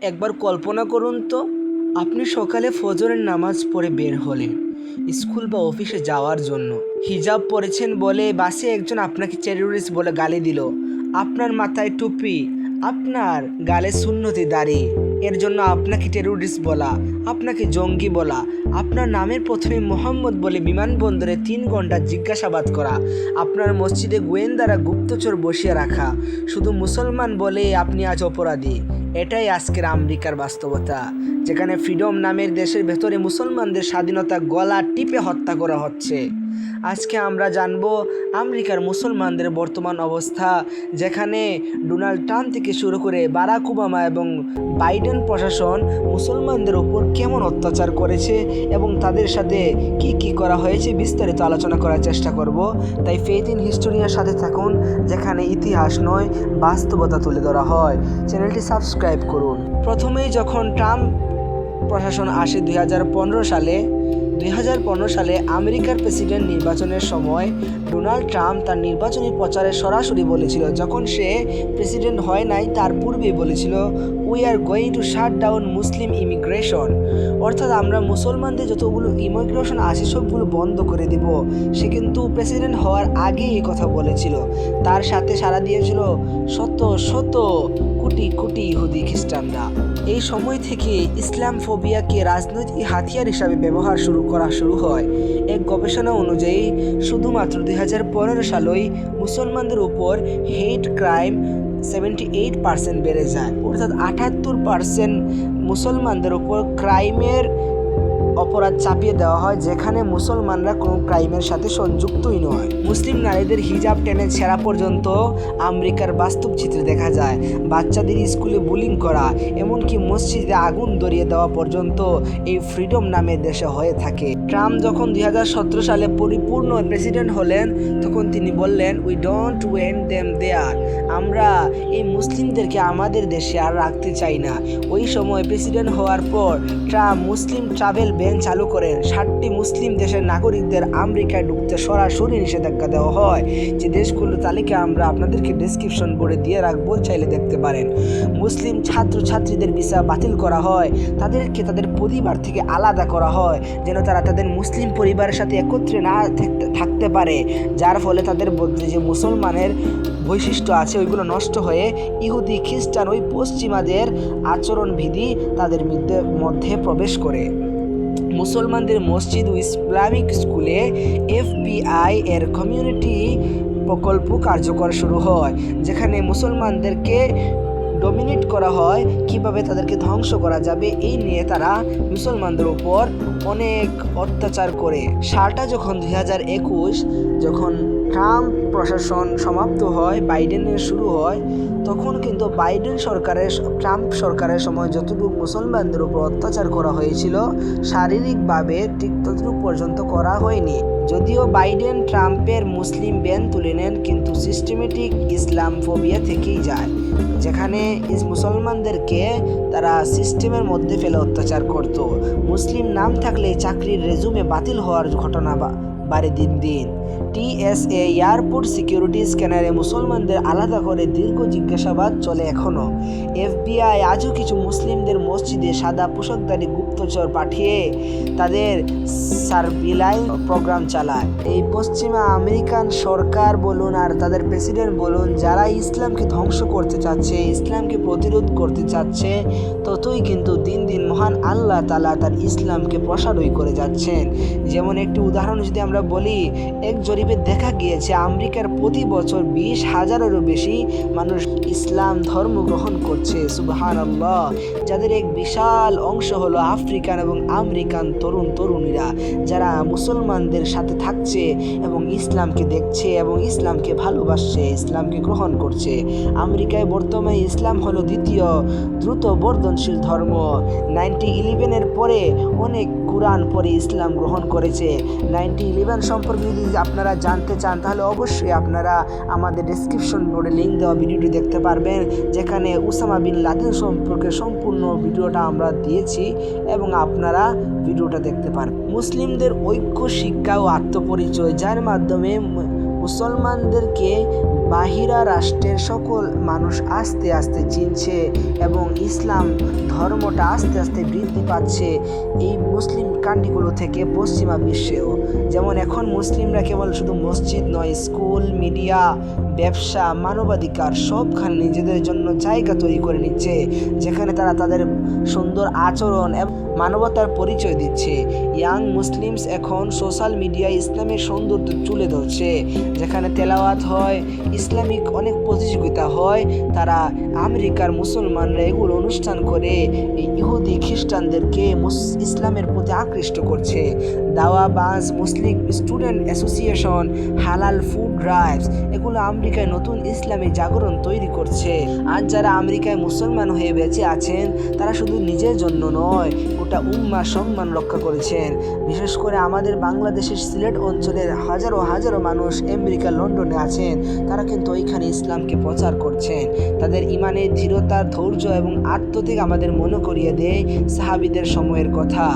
একবার কল্পনা করুন তো, আপনি সকালে ফজরের নামাজ পড়ে বের হলেন, স্কুল বা অফিসে যাওয়ার জন্য। হিজাব পরেছেন বলে বাসে একজন আপনাকে টেরোরিস্ট বলে গালি দিল। আপনার মাথায় টুপি আপনার গালে শূন্যতি দাঁড়িয়ে এর জন্য আপনাকে টেরোরিস্ট বলা, আপনাকে জঙ্গি বলা, আপনার নামের প্রথমে মোহাম্মদ বলে বিমানবন্দরে তিন ঘণ্টা জিজ্ঞাসাবাদ করা, আপনার মসজিদে গোয়েন্দারা গুপ্তচর বসিয়ে রাখা, শুধু মুসলমান বলে আপনি আজ অপরাধী। এটাই আজকের আমেরিকার বাস্তবতা, যেখানে ফ্রিডম নামের দেশের ভেতরে মুসলমানদের স্বাধীনতা গলা টিপে হত্যা করা হচ্ছে। আজকে আমরা জানব আমেরিকার মুসলমানদের বর্তমান অবস্থা, যেখানে ডোনাল্ড ট্রাম্প থেকে শুরু করে বারাক ওবামা এবং বাইডেন প্রশাসন মুসলমানদের ওপর কেমন অত্যাচার করেছে এবং তাদের সাথে কি কি করা হয়েছে বিস্তারিত আলোচনা করার চেষ্টা করব। তাই ফেথ ইন হিস্টোরিয়ার সাথে থাকুন, যেখানে ইতিহাস নয়, বাস্তবতা তুলে ধরা হয়। চ্যানেলটি সাবস্ক্রাইব করুন। প্রথমেই যখন ট্রাম্প প্রশাসন আসে দুই হাজার পনেরো সালে। দুই হাজার পনেরো সালে আমেরিকার প্রেসিডেন্ট নির্বাচনের সময় ডোনাল্ড ট্রাম্প তার নির্বাচনী প্রচারে সরাসরি বলেছিল। যখন সে প্রেসিডেন্ট হয় নাই, তার পূর্বেই বলেছিল we are going to shut down Muslim immigration অর্থাৎ আমরা মুসলমানদের যতগুলো ইমিগ্রেশন আছে সবগুলো বন্ধ করে দিব। সে কিন্তু প্রেসিডেন্ট হওয়ার আগেই এই কথা বলেছিল। তার সাথে সারা দিয়েছিল শত শত কোটি কোটি ইহুদি খ্রিস্টানরা। এই সময় থেকে ইসলাম ফোবিয়াকে রাজনৈতিক হাতিয়ার হিসাবে ব্যবহার শুরু করা শুরু হয়। এক গবেষণা অনুযায়ী, শুধুমাত্র দুই হাজার পনেরো সালেই মুসলমানদের উপর hate crime seventy eight percent বেড়ে যায়। অর্থাৎ আটাত্তর পার্সেন্ট মুসলমানদের উপর ক্রাইমের অপরাধ চাপিয়ে দেওয়া হয়, যেখানে মুসলমানরা কোনো ক্রাইমের সাথে সংযুক্তই নয়। মুসলিম নারীদের হিজাব টেনে ছেঁড়া পর্যন্ত আমেরিকার বাস্তব চিত্রে দেখা যায়। বাচ্চাদের স্কুলে বুলিং করা, এমনকি মসজিদে আগুন ধরিয়ে দেওয়া পর্যন্ত এই ফ্রিডম নামের দেশে হয়ে থাকে। ট্রাম্প যখন দুই হাজার সতেরো সালে পরিপূর্ণ প্রেসিডেন্ট হলেন, তখন তিনি বললেন we don't want them there আমরা এই মুসলিমদেরকে আমাদের দেশে আর রাখতে চাই না। ওই সময় প্রেসিডেন্ট হওয়ার পর ট্রাম্প মুসলিম ট্রাভেল ব্যান চালু করেন। ষাটটি মুসলিম দেশের নাগরিকদের আমেরিকায় ঢুকতে সরাসরি নিষেধাজ্ঞা দেওয়া হয়। যে দেশগুলোর তালিকা আমরা আপনাদেরকে ডিসক্রিপশন বোর্ডে দিয়ে রাখব, চাইলে দেখতে পারেন। মুসলিম ছাত্র ছাত্রীদের ভিসা বাতিল করা হয়, তাদেরকে তাদের পরিবার থেকে আলাদা করা হয়, যেন তারা তাদের মুসলিম পরিবারের সাথে একত্রে না থাকতে- পারে। যার ফলে তাদের মধ্যে যে মুসলমানের বৈশিষ্ট্য আছে, ওইগুলো নষ্ট হয়ে ইহুদি, খ্রিস্টান, ওই পশ্চিমাদের আচরণবিধি তাদের মধ্যে প্রবেশ করে। মুসলমানদের মসজিদ ও ইসলামিক স্কুলে এফবিআই এর কমিউনিটি প্রকল্প কার্যকর শুরু হয়, যেখানে মুসলমানদেরকে ডমিনেট করা হয় কীভাবে তাদেরকে ধ্বংস করা যাবে এই নিয়ে তারা মুসলমানদের উপর অনেক অত্যাচার করে। সালটা যখন দুই হাজার একুশ, যখন ট্রাম্প প্রশাসন সমাপ্ত হয় বাইডেনের শুরু হয়, তখন কিন্তু বাইডেন সরকারের ট্রাম্প সরকারের সময় যতটুকু মুসলমানদের উপর অত্যাচার করা হয়েছিল, শারীরিকভাবে ঠিক ততটুকু পর্যন্ত করা হয়নি। যদিও বাইডেন ট্রাম্পের মুসলিম ব্যান তুলে নেন, কিন্তু সিস্টেমেটিক ইসলাম ফোবিয়া থেকেই যায়, যেখানে মুসলমানদেরকে তারা সিস্টেমের মধ্যে ফেলে অত্যাচার করত। মুসলিম নাম থাকলে চাকরির রেজুমে বাতিল হওয়ার ঘটনা বা- বাড়ে দিন দিন। টিএসএ এয়ারপোর্ট সিকিউরিটি স্ক্যানারে মুসলমানদের আলাদা করে দীর্ঘ জিজ্ঞাসাবাদ চলে এখনও এফবিআই আজও কিছু মুসলিমদের মসজিদে সাদা পোশাকধারী গুপ্তচর পাঠিয়ে তাদের সার্ভিলাইন প্রোগ্রাম চালায়। এই পশ্চিমা আমেরিকান সরকার বলুন আর তাদের প্রেসিডেন্ট বলুন, যারা ইসলামকে ধ্বংস করতে চাচ্ছে, ইসলামকে প্রতিরোধ করতে চাচ্ছে, ততই কিন্তু দিন দিন মহান আল্লাহ তালা তার ইসলামকে প্রসারই করে যাচ্ছেন। যেমন একটি উদাহরণ যদি আমরা বলি, এক জরিপে দেখা গিয়েছে, আমেরিকার প্রতি বছর বিশ হাজারেরও বেশি মানুষ ইসলাম ধর্ম গ্রহণ করছে সুবহান আল্লাহ যাদের এক বিশাল অংশ হলো আফ্রিকান এবং আমেরিকান তরুণ তরুণীরা, যারা মুসলমানদের সাথে থাকছে এবং ইসলামকে দেখছে এবং ইসলামকে ভালোবাসছে, ইসলামকে গ্রহণ করছে। আমেরিকায় বর্তমানে ইসলাম হলো দ্বিতীয় দ্রুত বর্ধনশীল ধর্ম। নাইনটি ইলেভেনের পরে অনেক কোরআন পরে ইসলাম গ্রহণ করেছে। নাইনটি ইলেভেন সম্পর্কে যদি আপনারা জানতে চান, তাহলে অবশ্যই আপনারা আমাদের ডিসক্রিপশন বোর্ডে লিঙ্ক দেওয়া ভিডিওটি দেখতে পারবেন, যেখানে উসামা বিন লাদেন সম্পর্কে সম্পূর্ণ ভিডিওটা আমরা দিয়েছি এবং আপনারা ভিডিওটা দেখতে পারবেন মুসলিমদের ঐক্য, শিক্ষা ও আত্মপরিচয়, যার মাধ্যমে মুসলমানদেরকে বাহিরা রাষ্ট্রের সকল মানুষ আস্তে আস্তে চিনছে এবং ইসলাম ধর্মটা আস্তে আস্তে বৃদ্ধি পাচ্ছে এই মুসলিম কান্ডিগুলো থেকে পশ্চিমা বিশ্বেও। যেমন এখন মুসলিমরা কেবল শুধু মসজিদ নয়, স্কুল, মিডিয়া, ব্যবসা, মানবাধিকার সবখানে নিজেদের জন্য জায়গা তৈরি করে নিচ্ছে, যেখানে তারা তাদের সুন্দর আচরণ এবং মানবতার পরিচয় দিচ্ছে। ইয়াং মুসলিমস এখন সোশ্যাল মিডিয়ায় ইসলামের সৌন্দর্য তুলে ধরছে, যেখানে তেলাওয়াত হয় ইসলামিক অনেক প্রতিযোগিতা হয়, তারা আমেরিকার মুসলমানরা এগুলো অনুষ্ঠান করে ইহুদি খ্রিস্টানদেরকে ইসলামের প্রতি আকৃষ্ট করছে। দাওয়া বাস Muslim student association halal food drives এগুলো আমেরিকায় নতুন ইসলামী জাগরণ তৈরি করছে। আজ যারা আমেরিকায় মুসলমান হয়ে বেঁচে আছেন, তারা শুধু নিজের জন্য নয়, গোটা উম্মা সম্মান রক্ষা করেছেন। বিশেষ করে আমাদের বাংলাদেশের সিলেট অঞ্চলের হাজারো হাজারো মানুষ আমেরিকা, লন্ডনে আছেন। তারা কিন্তু ওইখানে ইসলামকে প্রচার করছেন। তাদের ইমানের দৃঢ়তার ধৈর্য এবং আত্মত্যাগ আমাদের মনে করিয়ে দেয় সাহাবিদের সময়ের কথা।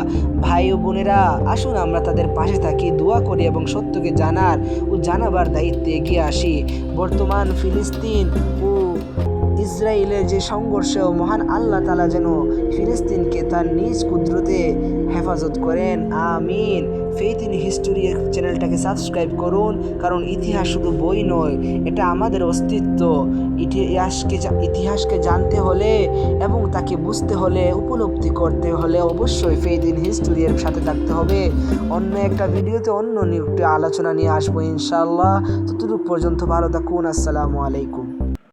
ভাই ও বোনেরা, আসুন আমরা তাদের পাশে থাকি, দোয়া করি এবং সত্যকে জানার ও জানাবার দায়িত্বে এগিয়ে আসি। বর্তমান ফিলিস্তিন ও ইসরায়েলের যে সংঘর্ষ, মহান আল্লাহ তালা যেন ফিলিস্তিনকে তার নিজ কুদরতে হেফাজত করেন। আমিন। ফেথ ইন হিস্টোরি চ্যানেলটাকে সাবস্ক্রাইব করুন, কারণ ইতিহাস শুধু বই নয়, এটা আমাদের অস্তিত্ব। ইতিহাসকে ইতিহাসকে জানতে হলে এবং তাকে বুঝতে হলে, উপলব্ধি করতে হলে অবশ্যই ফেথ ইন হিস্টোরি এর সাথে থাকতে হবে। অন্য একটা ভিডিওতে অন্য আলোচনা নিয়ে আসব ইনশাআল্লাহ। ততটুকু পর্যন্ত ভালো থাকুন, আসসালামু আলাইকুম।